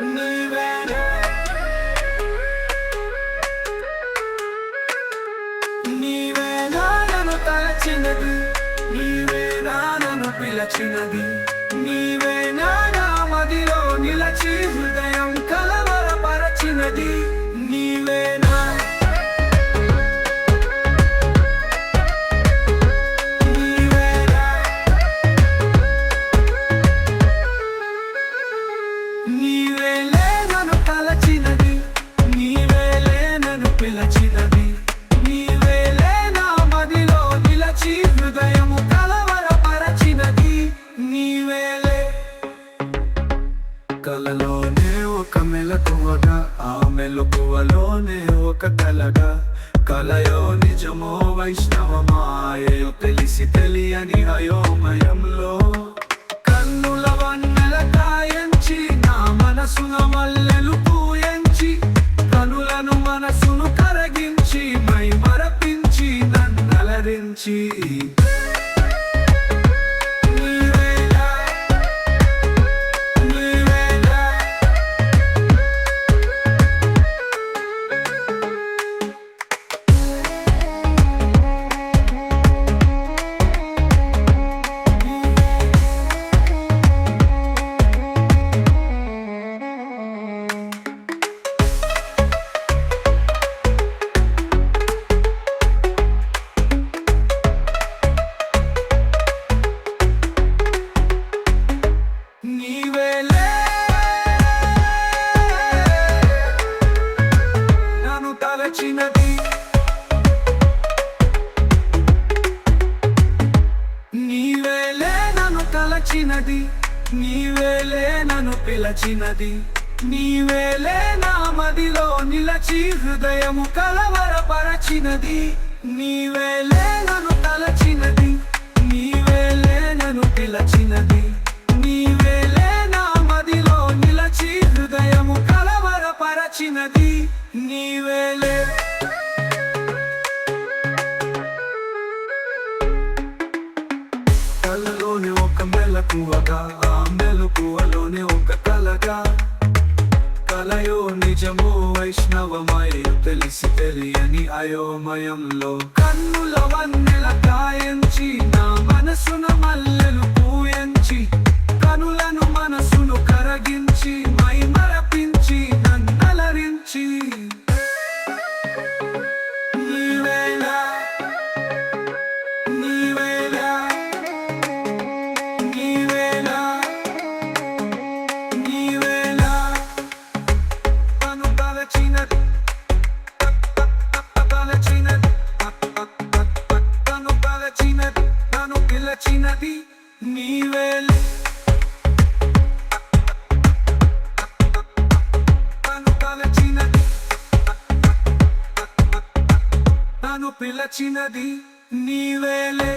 నీవే నీవేనా నన్ను తలచినది నీవేనా నన్ను పిలచినది నీవే కలలోనే ఒక మెలకువగా ఆ మెలకువలోనే ఒక కలగా. కలయో నిజమో వైష్ణవమాయో తెలిసి తెలియని అయోమయంలో నన్ను నీవేలే నన్ను పిలచినది. నీవేలే నా మదిలో నిలచి హృదయము కలవరపరచినది. నీవేలే నన్ను తలచినది నీవేలే నన్ను పిలచినది. నీవేలే నా మదిలో నిలచి హృదయము కలవరపరచినది. నీవేలే మెలకువగా ఆ మెలకువలోనే ఒక కలగా. కలయో నిజమో వైష్ణవమయో తెలిసి తెలియని అయోమయంలో. కన్నుల వన్నెల కాయంచి నా మనసున మల్లెలు పూయంచి కనులను నీవేలే తను పిలచినది నీవేలే